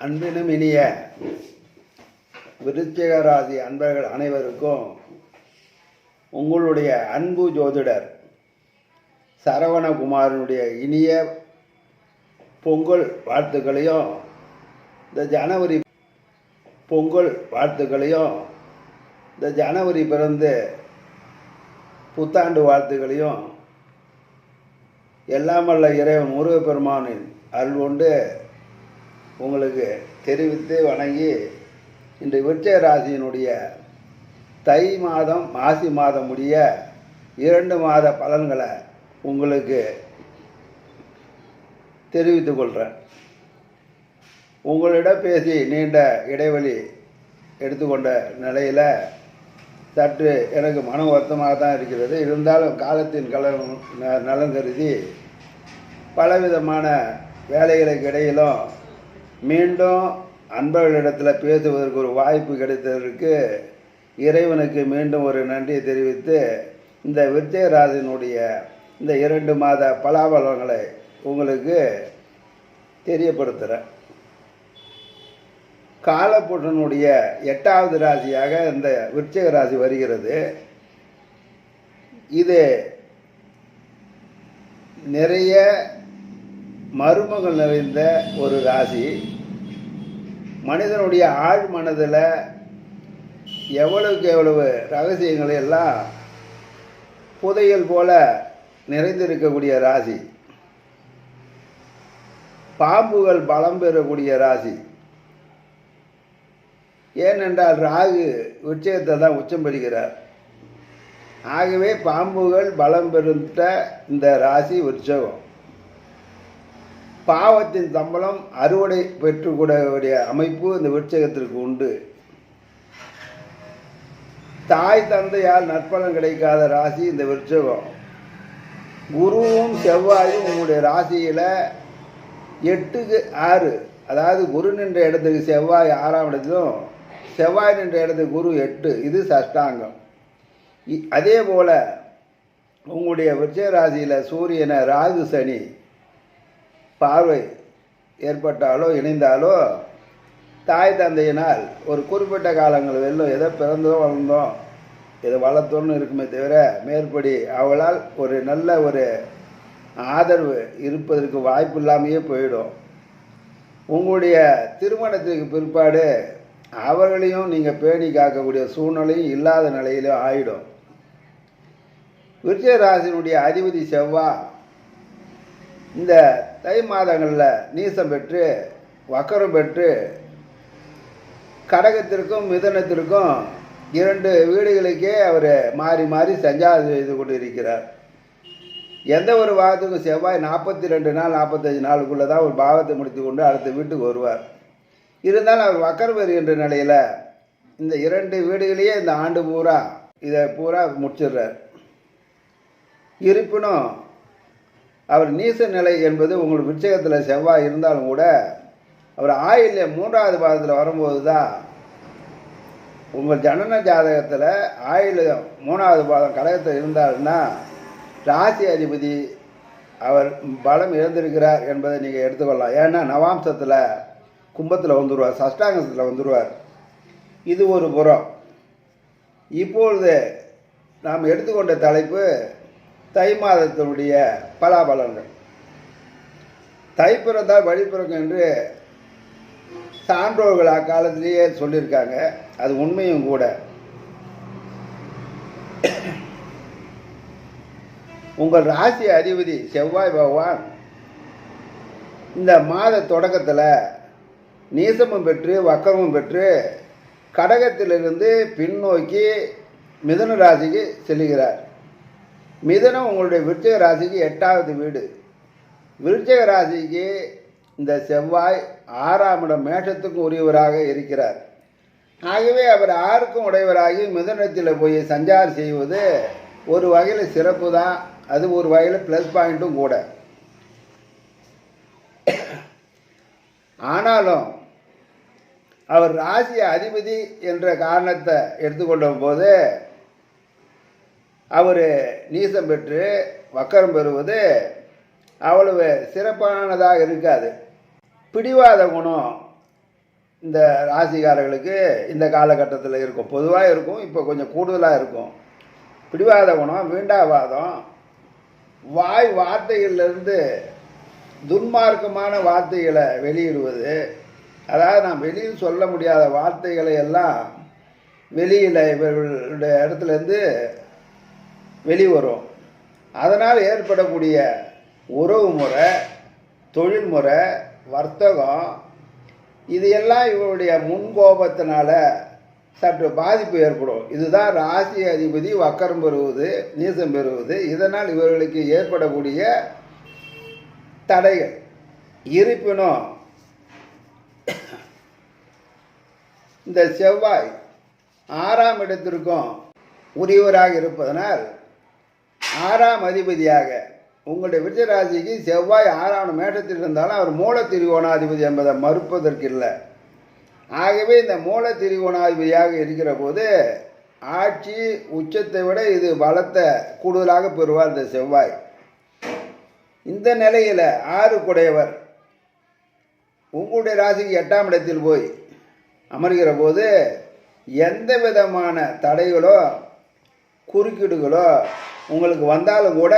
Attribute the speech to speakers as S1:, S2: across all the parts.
S1: அன்பினும் இனிய விருச்சிகராசி அன்பர்கள் அனைவருக்கும் உங்களுடைய அன்பு ஜோதிடர் சரவணகுமாரனுடைய இனிய பொங்கல் வாழ்த்துக்களையும் இந்த ஜனவரி பொங்கல் வாழ்த்துக்களையும் இந்த ஜனவரி பிறந்து புத்தாண்டு வாழ்த்துக்களையும் எல்லாம் வல்ல இறைவன் முருகப்பெருமானின் அருள் கொண்டு உங்களுக்கு தெரிவித்து வணங்கி இன்று விருச்சய ராசியினுடைய தை மாதம் மாசி மாதம் முடிய இரண்டு மாத பலன்களை உங்களுக்கு தெரிவித்துக் கொள்கிறேன் உங்களிடம் பேசி நீண்ட இடைவெளி எடுத்துக்கொண்ட நிலையில் சற்று எனக்கு மன வருத்தமாக தான் இருக்கிறது. இருந்தாலும் காலத்தின் கலன் ந- நலன் கருதி பலவிதமான வேலைகளுக்கு இடையிலும் மீண்டும் அன்பர்களிடத்தில் பேசுவதற்கு ஒரு வாய்ப்பு கிடைத்ததற்கு இறைவனுக்கு மீண்டும் ஒரு நன்றியை தெரிவித்து இந்த விருச்சிகராஜனுடைய இந்த இரண்டு மாத பலாபலங்களை உங்களுக்கு தெரியப்படுத்துகிறேன் காலப்புற்றனுடைய எட்டாவது ராசியாக இந்த விருச்சிக ராசி வருகிறது. இது நிறைய மருமகள் நிறைந்த ஒரு ராசி. மனிதனுடைய ஆழ் மனதில் எவ்வளவுக்கு எவ்வளவு ரகசியங்களை எல்லாம் புதையல் போல நிறைந்திருக்கக்கூடிய ராசி. பாம்புகள் பலம் பெறக்கூடிய ராசி. ஏனென்றால் ராகு உச்சயத்தை தான் உச்சம் பெறுகிறார். ஆகவே பாம்புகள் பலம் பெருத்த இந்த ராசி உற்சவம். பாவத்தின் சம்பளம் அறுவடை பெற்றுக்கூடக்கூடிய அமைப்பு இந்த விருட்சகத்திற்கு உண்டு. தாய் தந்தையால் நற்பலன் கிடைக்காத ராசி இந்த விருட்சகம். குருவும் செவ்வாயும் உங்களுடைய ராசியில் எட்டுக்கு ஆறு. அதாவது குரு நின்ற இடத்துக்கு செவ்வாய் ஆறாம் இடத்திலும் செவ்வாய் நின்ற இடத்துக்கு குரு எட்டு. இது சஷ்டாங்கம். இ- அதே போல் உங்களுடைய விருட்ச ராசியில் சூரியனை ராகு சனி பார்வை ஏற்பட்டாலோ இணைந்தாலோ தாய் தந்தையினால் ஒரு குறிப்பிட்ட காலங்கள் வெல்லும் எதோ பிறந்தோம் வளர்ந்தோம் இதை வளர்த்தோன்னு இருக்குமே தவிர மேற்படி அவளால் ஒரு நல்ல ஒரு ஆதரவு இருப்பதற்கு வாய்ப்பு இல்லாமையே போயிடும். உங்களுடைய திருமணத்திற்கு பிற்பாடு அவர்களையும் நீங்கள் பேணி காக்கக்கூடிய சூழ்நிலையும் இல்லாத நிலையிலும் ஆயிடும். விருச்சிக அதிபதி செவ்வா இந்த தை மாதங்களில் நீசம் பெற்று வக்கரம் பெற்று கடகத்திற்கும் மிதனத்திற்கும் இரண்டு வீடுகளுக்கே அவர் மாறி மாறி சஞ்சாரம் செய்து கொண்டு இருக்கிறார் எந்த ஒரு பாகத்துக்கும் செவ்வாய் நாற்பத்தி ரெண்டு நாள் நாற்பத்தஞ்சு நாளுக்குள்ளே தான் ஒரு பாகத்தை முடித்து கொண்டு அடுத்த வீட்டுக்கு வருவார். இருந்தாலும் அவர் வக்கரம் வருகின்ற நிலையில் இந்த இரண்டு வீடுகளையே இந்த ஆண்டு பூரா இதை பூரா முடிச்சிடுறார். இருப்பினும் அவர் நீச நிலை என்பது உங்கள் விருச்சகத்தில் செவ்வாய் இருந்தாலும் கூட அவர் ஆயில்ய மூன்றாவது பாதத்தில் வரும்போது தான் உங்கள் ஜனன ஜாதகத்தில் ஆயுள் மூணாவது பாதம் கடகத்தில் இருந்தாருன்னா ராசி அதிபதி அவர் பலம் இழந்திருக்கிறார் என்பதை நீங்கள் எடுத்துக்கொள்ளலாம். ஏன்னா நவாம்சத்தில் கும்பத்தில் வந்துடுவார் சஷ்டாங்கத்தில் வந்துடுவார் இது ஒரு புறம். இப்பொழுது நாம் எடுத்துக்கொண்ட தலைப்பு தை மாதத்தினுடைய பலாபலன்கள். தை பிறந்தால் வழி பிறக்கும் என்று சான்றோர்கள் அக்காலத்திலேயே சொல்லியிருக்காங்க. அது உண்மையும் கூட. உங்கள் ராசி அதிபதி செவ்வாய் பகவான் இந்த மாத தொடக்கத்தில் நீசமும் பெற்று வக்கரமும் பெற்று கடகத்திலிருந்து பின்னோக்கி மிதன ராசிக்கு செல்கிறார். மிதனம் உங்களுடைய விருச்சக ராசிக்கு எட்டாவது வீடு. விருச்சக ராசிக்கு இந்த செவ்வாய் ஆறாம் இடம் மேஷத்துக்கும் உரியவராக இருக்கிறார். ஆகவே அவர் ஆறுக்கும் உடையவராகி மிதுனத்தில் போய் சஞ்சாரம் செய்வது ஒரு வகையில் சிறப்பு தான். அது ஒரு வகையில் ப்ளஸ் பாயிண்ட்டும் கூட. ஆனாலும் அவர் ராசி அதிபதி என்ற காரணத்தை எடுத்துக்கொண்ட போது அவர் நீசம் பெற்று வக்கரம் பெறுவது அவ்வளவு சிறப்பானதாக இருக்காது. பிடிவாத குணம் இந்த ராசிக்காரர்களுக்கு இந்த காலகட்டத்தில் இருக்கும். பொதுவாக இருக்கும் இப்போ கொஞ்சம் கூடுதலாக இருக்கும். பிடிவாத குணம் வீண்டாவாதம் வாய் வார்த்தைகள்லேருந்து துன்மார்க்கமான வார்த்தைகளை வெளியிடுவது. அதாவது நான் வெளியில் சொல்ல முடியாத வார்த்தைகளை எல்லாம் வெளியில் இவர்களுடைய இடத்துலேருந்து வெளிவரும். அதனால் ஏற்படக்கூடிய உறவு முறை தொழில்முறை வர்த்தகம் இது எல்லாம் இவருடைய முன்கோபத்தினால சற்று பாதிப்பு ஏற்படும். இதுதான் ராசி அதிபதி வக்கரம் பெறுவது நீசம் பெறுவது. இதனால் இவர்களுக்கு ஏற்படக்கூடிய தடைகள். இருப்பினும் இந்த செவ்வாய் ஆறாம் இடத்திற்கும் உரியவராக இருப்பதனால் ஆறாம் அதிபதியாக உங்களுடைய விருச்சராசிக்கு செவ்வாய் ஆறாம் மேஷத்தில் இருந்தாலும் அவர் மூல திரிகோணாதிபதி என்பதை மறுப்பதற்கு இல்லை ஆகவே இந்த மூல திரிகோணாதிபதியாக இருக்கிற போது ஆட்சி உச்சத்தை விட இது பலத்தை கூடுதலாக பெறுவார் இந்த செவ்வாய். இந்த நிலையில் ஆறு குடையவர் உங்களுடைய ராசிக்கு எட்டாம் இடத்தில் போய் அமர்கிற போது எந்த விதமான தடைகளோ குறுக்கீடுகளோ உங்களுக்கு வந்தாலும் கூட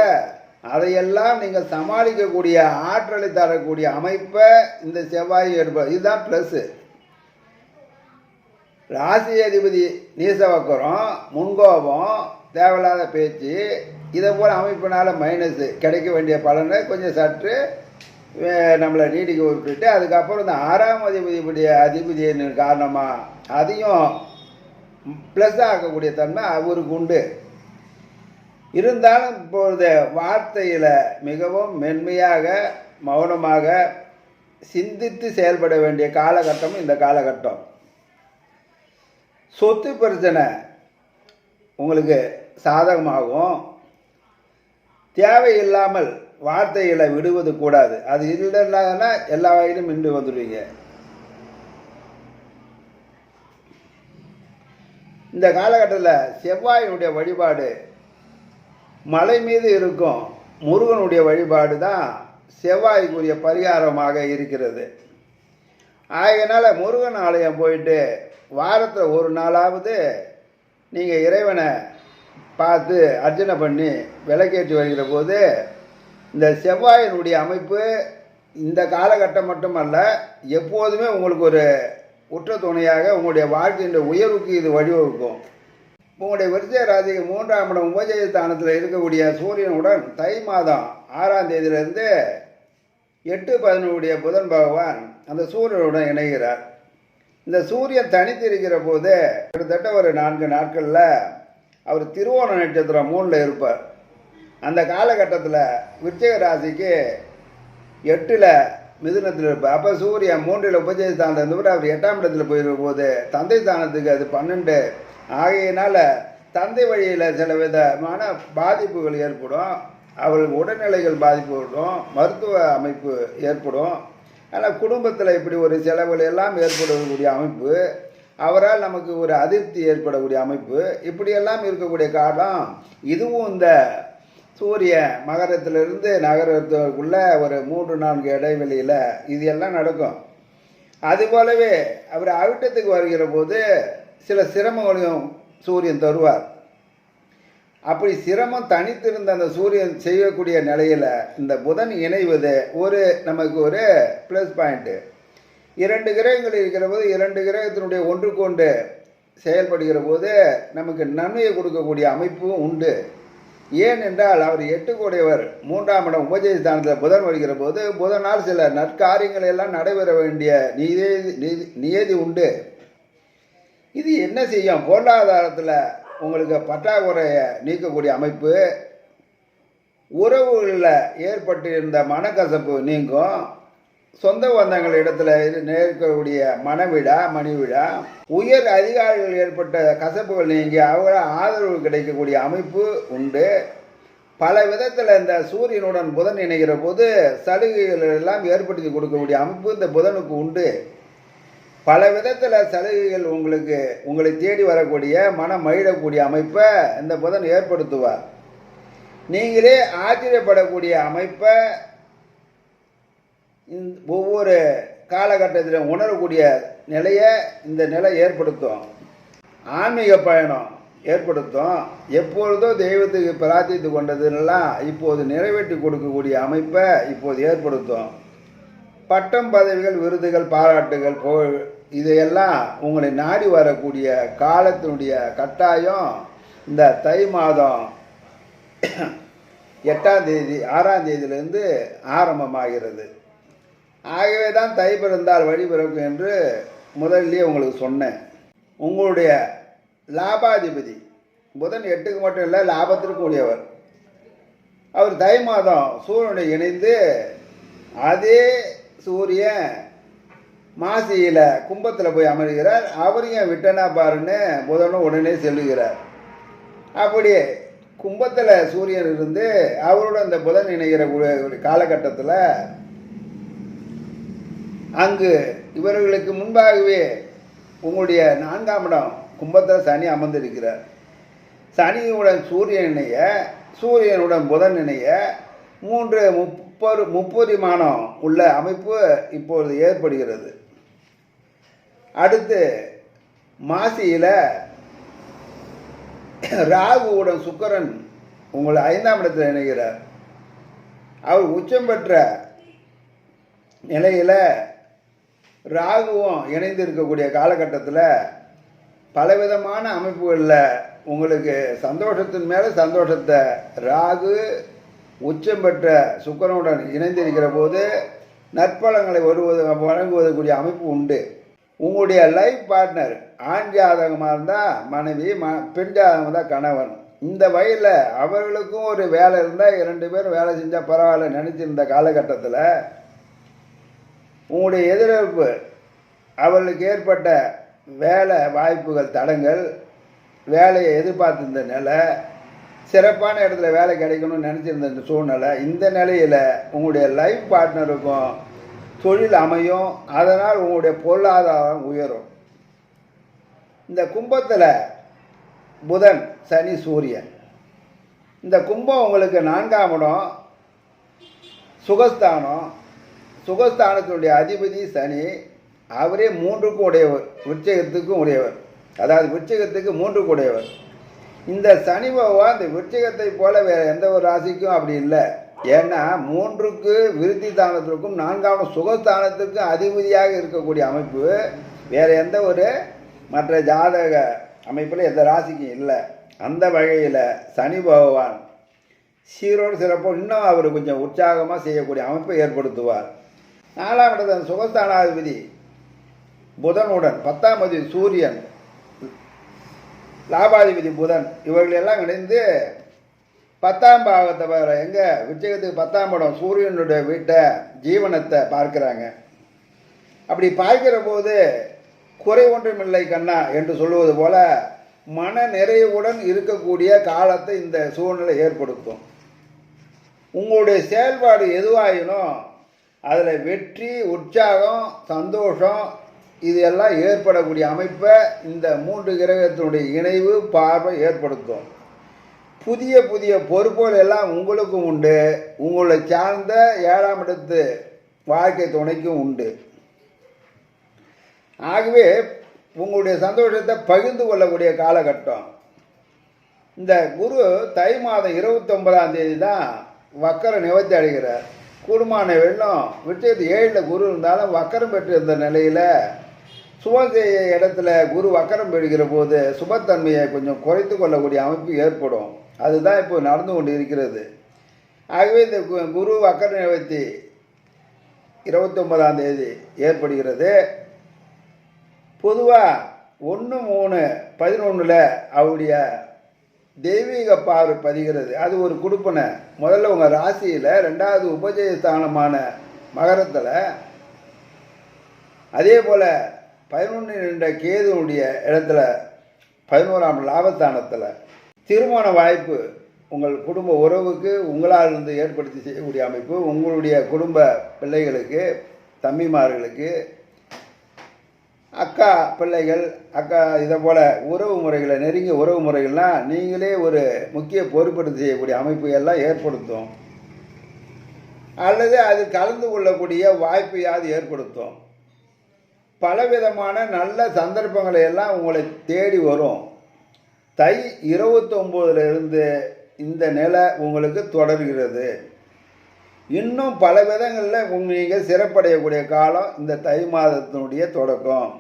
S1: அதையெல்லாம் நீங்கள் சமாளிக்கக்கூடிய ஆற்றலை தரக்கூடிய அமைப்பை இந்த செவ்வாய் எடுப்ப இதுதான் ப்ளஸ்ஸு ராசி அதிபதி நீசவக்கரம் முன்கோபம் தேவையில்லாத பேச்சு இதை போல் அமைப்பினால் மைனஸு கிடைக்க வேண்டிய பலனை கொஞ்சம் சற்று நம்மளை நீடிக்க விட்டுட்டு அதுக்கப்புறம் இந்த ஆறாம் அதிபதியுடைய அதிபதியின் காரணமாக அதையும் ப்ளஸ் ஆகக்கூடிய தன்மை அவருக்கு உண்டு. இருந்தாலும் இப்பொழுது வார்த்தையில் மிகவும் மென்மையாக மௌனமாக சிந்தித்து செயல்பட வேண்டிய காலகட்டம் இந்த காலகட்டம். சொத்து பிரச்சனை உங்களுக்கு சாதகமாகும். தேவையில்லாமல் வார்த்தைகளை விடுவது கூடாது. அது இல்லைன்னா எல்லா வகையிலும் நின்று வந்துடுவீங்க. இந்த காலகட்டத்தில் செவ்வாயினுடைய வழிபாடு மலை மீது இருக்கும் முருகனுடைய வழிபாடு தான் செவ்வாய்க்குரிய பரிகாரமாக இருக்கிறது. ஆகையினால் முருகன் ஆலயம் போயிட்டு வாரத்தில் ஒரு நாளாவது நீங்கள் இறைவனை பார்த்து அர்ச்சனை பண்ணி விளக்கேற்றி வருகிற போது இந்த செவ்வாயினுடைய அமைப்பு இந்த காலகட்டம் மட்டுமல்ல எப்போதுமே உங்களுக்கு ஒரு உற்ற துணையாக உங்களுடைய வாழ்க்கையின் உயர்வுக்கு இது வழிவகுக்கும். உங்களுடைய விருச்சய ராசிக்கு மூன்றாம் இடம் உபஜய ஸ்தானத்தில் இருக்கக்கூடிய சூரியனுடன் தை மாதம் ஆறாம் தேதியிலிருந்து எட்டு பதினொன்றுடைய புதன் பகவான் அந்த சூரியனுடன் இணைகிறார். இந்த சூரியன் தனித்து இருக்கிற போது கிட்டத்தட்ட ஒரு நான்கு நாட்களில் அவர் திருவோண நட்சத்திரம் மூணில் இருப்பார். அந்த காலகட்டத்தில் விருச்சக ராசிக்கு எட்டில் மிதுனத்தில் இருப்பார். அப்போ சூரியன் மூன்றில் உபஜய ஸ்தானத்தில் இருந்தவர் அவர் எட்டாம் இடத்துல போயிருக்கும் போது தந்தை ஸ்தானத்துக்கு அது பன்னெண்டு ஆகையினால் தந்தை வழியில் சில விதமான பாதிப்புகள் ஏற்படும். அவர்களுக்கு உடல்நிலைகள் பாதிப்பு மருத்துவ அமைப்பு ஏற்படும். ஆனால் குடும்பத்தில் இப்படி ஒரு செலவுகள் எல்லாம் ஏற்படக்கூடிய அமைப்பு அவரால் நமக்கு ஒரு அதிருப்தி ஏற்படக்கூடிய அமைப்பு இப்படியெல்லாம் இருக்கக்கூடிய காலம் இதுவும் இந்த சூரிய மகரத்திலிருந்து நகரத்துக்குள்ள ஒரு மூன்று நான்கு இடைவெளியில் இது எல்லாம் நடக்கும். அது போலவே அவர் அவிட்டத்துக்கு வருகிற போது சில சிரமங்களையும் சூரியன் தருவார். அப்படி சிரமம் தனித்திருந்த அந்த சூரியன் செய்யக்கூடிய நிலையில் இந்த புதன் இணைவது ஒரு நமக்கு ஒரு ப்ளஸ் பாயிண்ட்டு இரண்டு கிரகங்கள் இருக்கிற போது இரண்டு கிரகத்தினுடைய ஒன்றுக்கொண்டு செயல்படுகிற போது நமக்கு நன்மையை கொடுக்கக்கூடிய அமைப்பும் உண்டு. ஏனென்றால் அவர் எட்டு கோடியவர் மூன்றாம் இடம் உபஜயஸ்தானத்தில் புதன் வருகிற போது புதனால் சில நற்காரியங்கள் எல்லாம் நடைபெற வேண்டிய நிதி நிதி- நியதி உண்டு. இது என்ன செய்யும்? பொருளாதாரத்தில் உங்களுக்கு பற்றாக்குறையை நீக்கக்கூடிய அமைப்பு உறவுகளில் ஏற்பட்டு இருந்த மனக்கசப்பு நீங்கும். சொந்த பந்தங்கள் இடத்துல இரு- நேர்க்கக்கூடிய மனவிடா மணிவிடா உயர் அதிகாரிகள் ஏற்பட்ட கசப்புகள் நீங்கி அவங்கள ஆதரவு கிடைக்கக்கூடிய அமைப்பு உண்டு. பல விதத்தில் இந்த சூரியனுடன் புதன் இணைகிற போது சலுகைகள் எல்லாம் ஏற்படுத்தி கொடுக்கக்கூடிய அமைப்பு இந்த புதனுக்கு உண்டு. பல விதத்தில் சலுகைகள் உங்களுக்கு உங்களை தேடி வரக்கூடிய மனம் மகிழக்கூடிய அமைப்பை இந்த புதன் ஏற்படுத்துவார். நீங்களே ஆச்சரியப்படக்கூடிய அமைப்பை இந்த ஒவ்வொரு காலகட்டத்திலும் உணரக்கூடிய நிலையை இந்த நிலை ஏற்படுத்தும். ஆன்மீக பயணம் ஏற்படுத்தும். எப்பொழுதோ தெய்வத்துக்கு பிரார்த்தித்து கொண்டதுலாம் இப்போது நிறைவேற்றி கொடுக்கக்கூடிய அமைப்பை இப்போது ஏற்படுத்தும். பட்டம் பதவிகள் விருதுகள் பாராட்டுகள் புகழ் இதையெல்லாம் உங்களை நாடி வரக்கூடிய காலத்தினுடைய கட்டாயம் இந்த தை மாதம் எட்டாம் தேதி ஆறாம் தேதியிலிருந்து ஆரம்பமாகிறது. ஆகவே தான் தை பிறந்தால் வழி பிறக்கும் என்று முதல்லயே உங்களுக்கு சொன்னேன். உங்களுடைய லாபாதிபதி புதன் எட்டுக்கு மட்டும் இல்லை லாபத்திற்குரியவர் அவர் தை மாதம் சூரியனை இணைந்து அதே சூரியன் மாசியில் கும்பத்தில் போய் அமர்கிறார். அவரையும் விட்டனா பாருன்னு புதனும் உடனே செல்லுகிறார். அப்படி கும்பத்தில் சூரியன் இருந்து அவரோட அந்த புதன் இணைகிற ஒரு காலகட்டத்தில் அங்கு இவர்களுக்கு முன்பாகவே உங்களுடைய நான்காம் இடம் கும்பத்தில் சனி அமர்ந்திருக்கிறார். சனியுடன் சூரியன் இணைய சூரியனுடன் புதன் இணைய மூன்று முப்பது முப்பரிமாணம் உள்ள அமைப்பு இப்பொழுது ஏற்படுகிறது. அடுத்து மாசியில் ராகுவுடன் சுக்கரன் உங்களை ஐந்தாம் இடத்தில் இணைகிறார். அவர் உச்சம் பெற்ற நிலையில் ராகுவும் இணைந்து இருக்கக்கூடிய காலகட்டத்தில் பலவிதமான அமைப்புகளில் உங்களுக்கு சந்தோஷத்தின் மேலே சந்தோஷத்தை ராகு உச்சம் பெற்ற சுக்கரனுடன் இணைந்திருக்கிற போது நற்பலங்களை வருவது வழங்குவதற்குரிய அமைப்பு உண்டு. உங்களுடைய லைஃப் பார்ட்னர் ஆண் ஜாதகமாக இருந்தால் மனைவி ம பெண் ஜாதகம் தான் கணவன். இந்த வயதில் அவர்களுக்கும் ஒரு வேலை இருந்தால் இரண்டு பேரும் வேலை செஞ்சால் பரவாயில்ல நினச்சிருந்த காலகட்டத்தில் உங்களுடைய எதிர்ப்பு அவர்களுக்கு ஏற்பட்ட வேலை வாய்ப்புகள் தடங்கள் வேலையை எதிர்பார்த்திருந்த நிலை சிறப்பான இடத்துல வேலை கிடைக்கணும்னு நினச்சிருந்த இந்த சூழ்நிலை இந்த நிலையில் உங்களுடைய லைஃப் பார்ட்னருக்கும் தொழில் அமையும். அதனால் உங்களுடைய பொருளாதாரம் உயரும். இந்த கும்பத்தில் புதன் சனி சூரியன். இந்த கும்பம் உங்களுக்கு நான்காம் இடம். சுகஸ்தானம். சுகஸ்தானத்தினுடைய அதிபதி சனி. அவரே மூன்றுக்கும் உடையவர் விருச்சகத்துக்கும் உடையவர். அதாவது விருச்சகத்துக்கு மூன்றுக்கும் உடையவர். இந்த சனி பகவான் இந்த விருச்சகத்தை போல வேறு எந்த ஒரு ராசிக்கும் அப்படி இல்லை. ஏன்னா மூன்றுக்கு விருத்தி தானத்திற்கும் நான்காவது சுகஸ்தானத்திற்கும் அதிபதியாக இருக்கக்கூடிய அமைப்பு வேறு எந்த ஒரு மற்ற ஜாதக அமைப்பில் எந்த ராசிக்கும் இல்லை. அந்த வகையில் சனி பகவான் சீரோடு சிறப்போ இன்னும் அவர் கொஞ்சம் உற்சாகமாக செய்யக்கூடிய அமைப்பை ஏற்படுத்துவார். நாலாம் இடத்துல சுகஸ்தானாதிபதி புதனுடன் பத்தாம் அதிபதி சூரியன் லாபாதிபதி புதன் இவர்களெல்லாம் இணைந்து பத்தாம் பாகத்தை பாரு. எங்க? விச்சயத்துக்கு பத்தாம் படம். சூரியனுடைய வீட்டை ஜீவனத்தை பார்க்கிறாங்க. அப்படி பார்க்கிற போது குறை ஒன்றுமில்லை கண்ணா என்று சொல்லுவது போல மன நிறைவுடன் இருக்கக்கூடிய காலத்தை இந்த சூழ்நிலை ஏற்படுத்தும். உங்களுடைய செயல்பாடு எதுவாயினும் அதில் வெற்றி உற்சாகம் சந்தோஷம் இது எல்லாம் ஏற்படக்கூடிய அமைப்பை இந்த மூன்று கிரகத்தினுடைய இணைவு பார்வை ஏற்படுத்தும். புதிய புதிய பொறுப்புகள் எல்லாம் உங்களுக்கும் உண்டு. உங்களை சார்ந்த ஏழாம் இடத்து வாழ்க்கை துணைக்கும் உண்டு. ஆகவே உங்களுடைய சந்தோஷத்தை பகிர்ந்து கொள்ளக்கூடிய காலகட்டம். இந்த குரு தை மாதம் இருபத்தொன்பதாம் தேதி தான் வக்கர நிவர்த்தி அடைகிறார். கூடுமான வெள்ளம் விட்டு ஏழில் குரு இருந்தாலும் வக்கரம் பெற்று இருந்த நிலையில் சுபம் செய்ய இடத்துல குரு வக்கரம் பெறுகிற போது சுபத்தன்மையை கொஞ்சம் குறைத்து கொள்ளக்கூடிய அமைப்பு ஏற்படும். அதுதான் இப்போ நடந்து கொண்டு இருக்கிறது. ஆகவே இந்த கு- குரு வக்கர நிவர்த்தி இருபத்தொம்பதாம் தேதி ஏற்படுகிறது. பொதுவாக ஒன்று மூணு பதினொன்றில் அவருடைய தெய்வீக பார்வை பதிகிறது. அது ஒரு கொடுப்பனை. முதல்ல உங்கள் ராசியில் ரெண்டாவது உபஜய ஸ்தானமான மகரத்தில் அதே போல் பதினொன்று ரெண்டு கேதுனுடைய இடத்துல பதினோராம் லாபஸ்தானத்தில் திருமண வாய்ப்பு உங்கள் குடும்ப உறவுக்கு உங்களால் இருந்து ஏற்படுத்தி செய்யக்கூடிய அமைப்பு உங்களுடைய குடும்ப பிள்ளைகளுக்கு தம்பிமார்களுக்கு அக்கா பிள்ளைகள் அக்கா இதை போல் உறவு முறைகளை நெருங்கிய உறவு முறைகள்லாம் நீங்களே ஒரு முக்கிய பொறுப்பெடுத்து செய்யக்கூடிய அமைப்பு எல்லாம் ஏற்படுத்தும். அல்லது அது கலந்து கொள்ளக்கூடிய வாய்ப்பையாவது ஏற்படுத்தும். பலவிதமான நல்ல சந்தர்ப்பங்களை எல்லாம் உங்களை தேடி வரும். தை இருபத்தொம்போதுல இருந்து இந்த நிலை உங்களுக்கு தொடர்கிறது. இன்னும் பல விதங்களில் நீங்கள் சிறப்படையக்கூடிய காலம் இந்த தை மாதத்தினுடைய தொடக்கம்.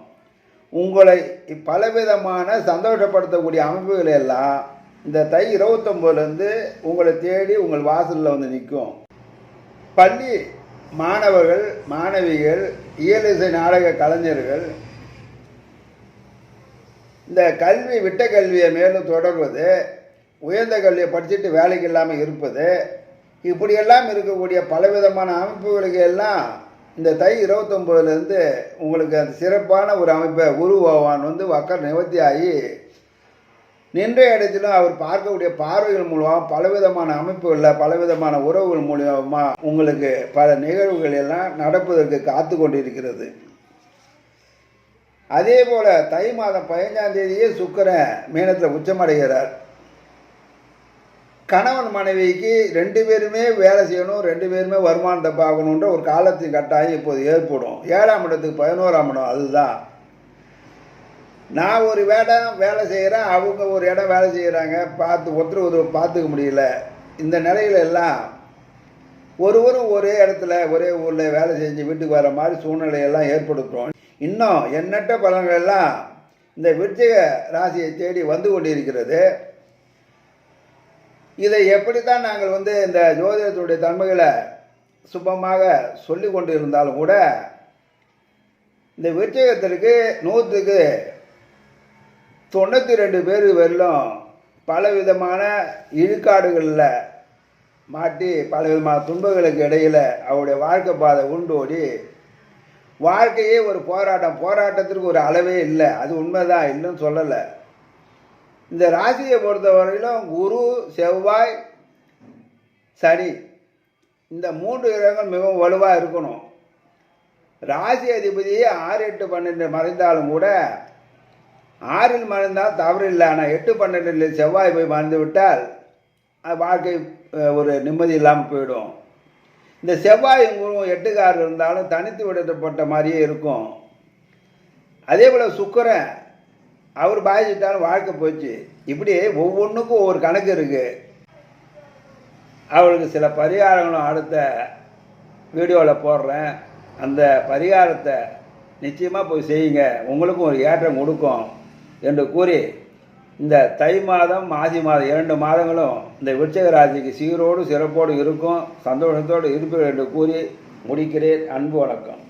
S1: உங்களை பலவிதமான சந்தோஷப்படுத்தக்கூடிய அமைப்புகள் எல்லாம் இந்த தை இருபத்தொம்போதுலேருந்து உங்களை தேடி உங்கள் வாசலில் வந்து நிற்கும். பள்ளி மாணவர்கள் மாணவிகள் இயலிசை நாடக கலைஞர்கள் இந்த கல்வி விட்ட கல்வியை மேலும் தொடர்வது உயர்ந்த கல்வியை படிச்சுட்டு வேலைக்கு இல்லாமல் இருப்பது இப்படியெல்லாம் இருக்கக்கூடிய பலவிதமான அமைப்புகளுக்கு எல்லாம் இந்த தை இருபத்தொம்போதுலேருந்து உங்களுக்கு அந்த சிறப்பான ஒரு அமைப்பை குரு வந்து வக்கர் நிவர்த்தி ஆகி நின்ற இடத்திலும் அவர் பார்க்கக்கூடிய பார்வைகள் மூலமாக பலவிதமான அமைப்புகளில் பலவிதமான உறவுகள் மூலியமாக உங்களுக்கு பல நிகழ்வுகள் எல்லாம் நடப்பதற்கு காத்து கொண்டிருக்கிறது. அதே போல் தை மாதம் பதினஞ்சாம் தேதியே சுக்கரன் மீனத்தில் உச்சமடைகிறார். கணவன் மனைவிக்கு ரெண்டு பேருமே வேலை செய்யணும் ரெண்டு பேருமே வருமானத்தை பார்க்கணுன்ற ஒரு காலத்தின் கட்டாயம் இப்போது ஏற்படும். ஏழாம் இடத்துக்கு பதினோராம் இடம் அதுதான். நான் ஒரு இடம் வேலை செய்கிறேன் அவங்க ஒரு இடம் வேலை செய்கிறாங்க பார்த்து ஒருத்தர் ஒரு பார்த்துக்க முடியல. இந்த நிலையில எல்லாம் ஒருவரும் ஒரே இடத்துல ஒரே ஊரில் வேலை செஞ்சு வீட்டுக்கு வர மாதிரி சூழ்நிலையெல்லாம் ஏற்படுத்தும் இன்னும் எண்ணற்ற பலன்கள் எல்லாம் இந்த விருச்சிக ராசியை தேடி வந்து கொண்டிருக்கிறது. இதை எப்படித்தான் நாங்கள் வந்து இந்த ஜோதிடத்துடைய தன்மைகளை சுபமாக சொல்லி கொண்டு இருந்தாலும் கூட இந்த விருச்சிகத்திற்கு நூற்றுக்கு தொண்ணூற்றி ரெண்டு பேர் வரலும் பல விதமான இழுக்காடுகளில் மாட்டி பல விதமான துன்பங்களுக்கு இடையில் அவருடைய வாழ்க்கை பாதை உண்டோடி வாழ்க்கையே ஒரு போராட்டம். போராட்டத்திற்கு ஒரு அளவே இல்லை. அது உண்மைதான். இல்லைன்னு சொல்லலை. இந்த ராசியை பொறுத்தவரையிலும் குரு செவ்வாய் சனி இந்த மூன்று கிரகங்கள் மிகவும் வலுவாக இருக்கணும். ராசி அதிபதியே ஆறு எட்டு பன்னெண்டு மறைந்தாலும் கூட ஆறில் மறைந்தால் தவறு இல்லை ஆனால் எட்டு பன்னெண்டில் செவ்வாய் போய் மறைந்து விட்டால் அது வாழ்க்கை ஒரு நிம்மதி இல்லாமல் போயிடும். இந்த செவ்வாய் குருவும் எட்டுக்காரர் இருந்தாலும் தனித்து விடப்பட்ட மாதிரியே இருக்கும். அதே போல் சுக்கரன் அவர் பாதிச்சிட்டாலும் வாழ்க்கை போச்சு. இப்படி ஒவ்வொன்றுக்கும் ஒவ்வொரு கணக்கு இருக்குது அவளுக்கு சில பரிகாரங்களும் அடுத்த வீடியோவில் போடுறேன். அந்த பரிகாரத்தை நிச்சயமாக போய் செய்யுங்க. உங்களுக்கும் ஒரு ஏற்றம் கொடுக்கும் என்று கூறி இந்த தை மாதம் மாசி மாதம் இரண்டு மாதங்களும் இந்த விருச்சக ராசிக்கு சீரோடு சிறப்போடு இருக்கும் சந்தோஷத்தோடு இருப்பீர்கள் என்று கூறி முடிக்கிறேன். அன்பு வணக்கம்.